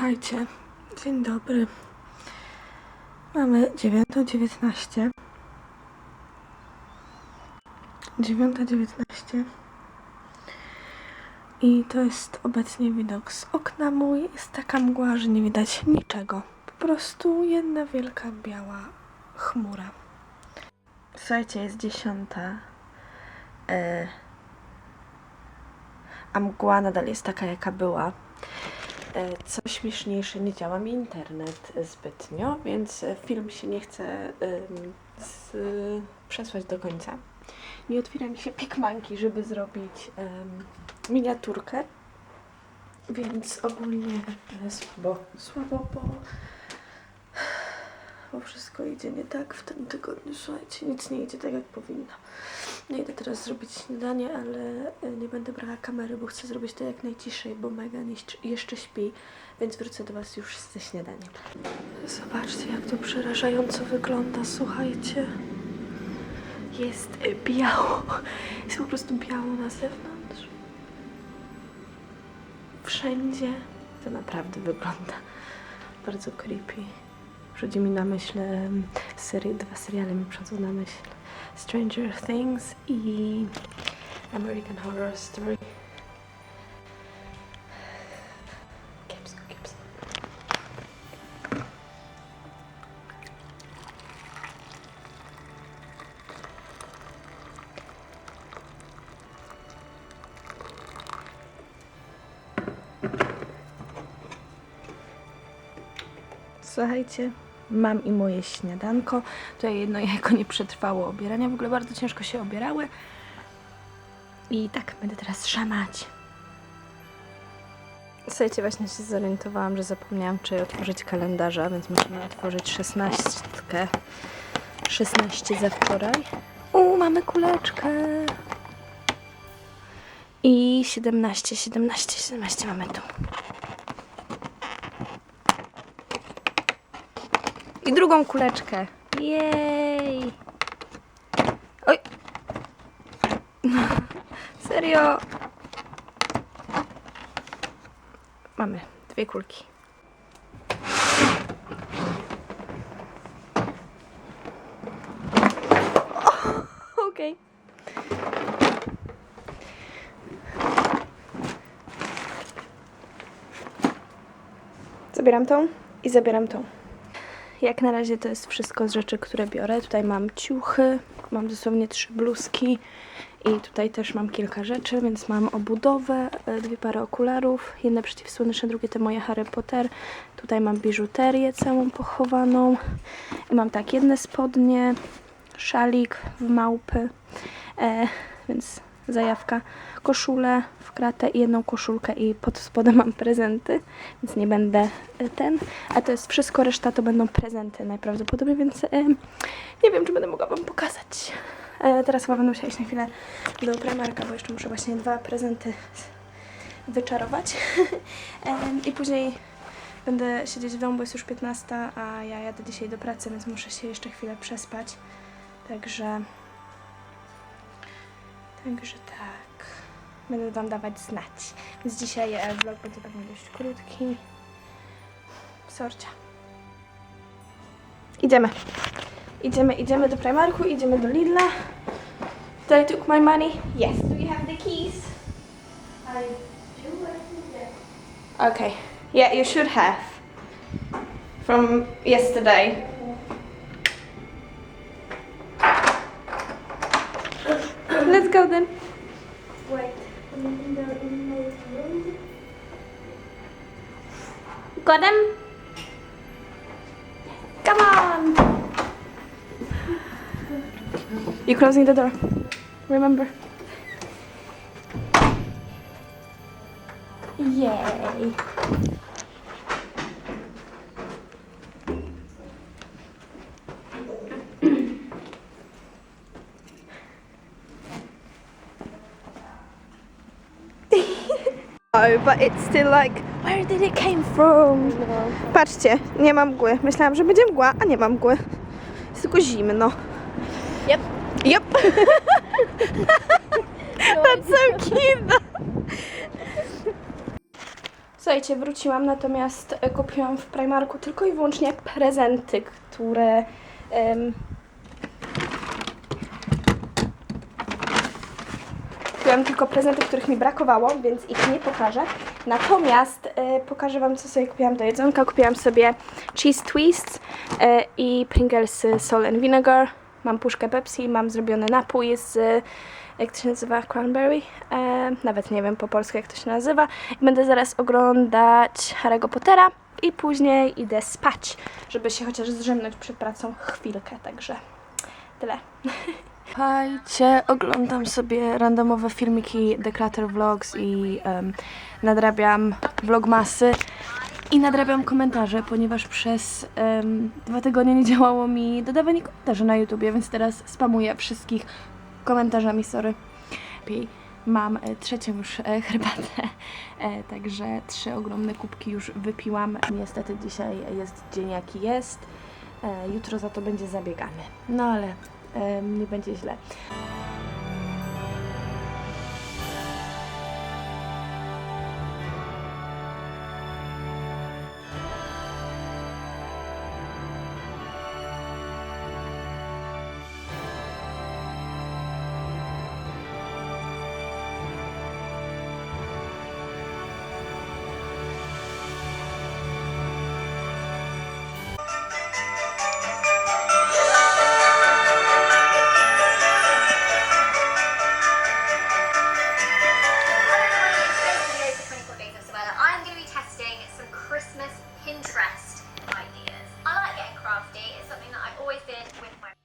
Słuchajcie, dzień dobry. Mamy 9.19. 9.19. I to jest obecnie widok z okna mój. Jest taka mgła, że nie widać niczego. Po prostu jedna wielka biała chmura. Słuchajcie, jest dziesiąta. E, a mgła nadal jest taka, jaka była. E, Co śmieszniejsze, nie działa mi internet zbytnio, więc film się nie chce z, przesłać do końca. Nie otwiera mi się pikmanki, żeby zrobić em, miniaturkę, więc ogólnie e, słabo, słabo, bo, bo wszystko idzie nie tak w tym tygodniu. Słuchajcie, nic nie idzie tak, jak powinno. No idę teraz zrobić śniadanie, ale e, nie będę brała kamery, bo chcę zrobić to jak najciszej, bo Megan jeszcze śpi, więc wrócę do Was już ze śniadaniem. Zobaczcie, jak to przerażająco wygląda, słuchajcie. Jest e, biało. Jest po prostu biało na zewnątrz. Wszędzie. To naprawdę wygląda bardzo creepy. Przychodzi mi na myśl serii, dwa seriale mi przychodzą na myśl. Stranger Things i American Horror Story. Słuchajcie, mam i moje śniadanko. Tutaj jedno jajko nie przetrwało obierania. W ogóle bardzo ciężko się obierały. I tak, będę teraz szamać. Słuchajcie, właśnie się zorientowałam, że zapomniałam czy otworzyć kalendarza, więc musimy otworzyć szesnastkę. 16 za wczoraj. U, mamy kuleczkę. I 17, 17, 17 mamy tu. I drugą kuleczkę. Jej! Oj! Serio? Mamy dwie kulki. Okej. Zabieram tą i zabieram tą. Jak na razie to jest wszystko z rzeczy, które biorę. Tutaj mam ciuchy, mam dosłownie trzy bluzki i tutaj też mam kilka rzeczy, więc mam obudowę, e, dwie pary okularów, jedne przeciwsłoneczne, drugie te moje Harry Potter. Tutaj mam biżuterię całą pochowaną. I mam tak, jedne spodnie, szalik w małpy, e, więc zajawka, koszulę w kratę i jedną koszulkę i pod spodem mam prezenty, więc nie będę e, ten. A to jest wszystko, reszta to będą prezenty najprawdopodobniej, więc e, nie wiem, czy będę mogła Wam pokazać. E, teraz chyba będę musiała iść na chwilę do Primarka, bo jeszcze muszę właśnie dwa prezenty wyczarować. e, I później będę siedzieć w domu, bo jest już 15, a ja jadę dzisiaj do pracy, więc muszę się jeszcze chwilę przespać. Także... Także tak. Będę Wam dawać znać. Więc dzisiaj e, vlog będzie pewnie dość krótki. Sorcia. Idziemy. Idziemy, idziemy do Primarku, idziemy do Lidla. Did I took my money? Yes. Do you have the keys? I do, I think yes. Okay. Yeah, you should have. From yesterday. Go then. Wait, in the in my room. Got them? Come on! You're closing the door. Remember. Yay! Oh, but it's still like, where did it came from? Patrzcie, nie ma mgły. Myślałam, że będzie mgła, a nie ma mgły. Jest tylko zimno. Yep. Yep. That's so cute. Słuchajcie, wróciłam, natomiast e, kupiłam w Primarku tylko i wyłącznie prezenty, które... em, Kupiłam tylko prezenty, których mi brakowało, więc ich nie pokażę. Natomiast e, pokażę Wam, co sobie kupiłam do jedzonka. Kupiłam sobie cheese twists e, i Pringlesy Salt and Vinegar. Mam puszkę Pepsi, mam zrobiony napój z, jak to się nazywa, cranberry. E, nawet nie wiem po polsku, jak to się nazywa. I będę zaraz oglądać Harry'ego Pottera i później idę spać, żeby się chociaż zrzemnąć przed pracą chwilkę, także tyle. Słuchajcie, oglądam sobie randomowe filmiki The Clutter Vlogs i em, nadrabiam vlogmasy i nadrabiam komentarze, ponieważ przez em, dwa tygodnie nie działało mi dodawanie komentarzy na YouTubie, więc teraz spamuję wszystkich komentarzami, sorry. Mam e, trzecią już e, herbatę, e, także trzy ogromne kubki już wypiłam. Niestety dzisiaj jest dzień jaki jest, jutro za to będzie zabiegany, no ale nie będzie źle.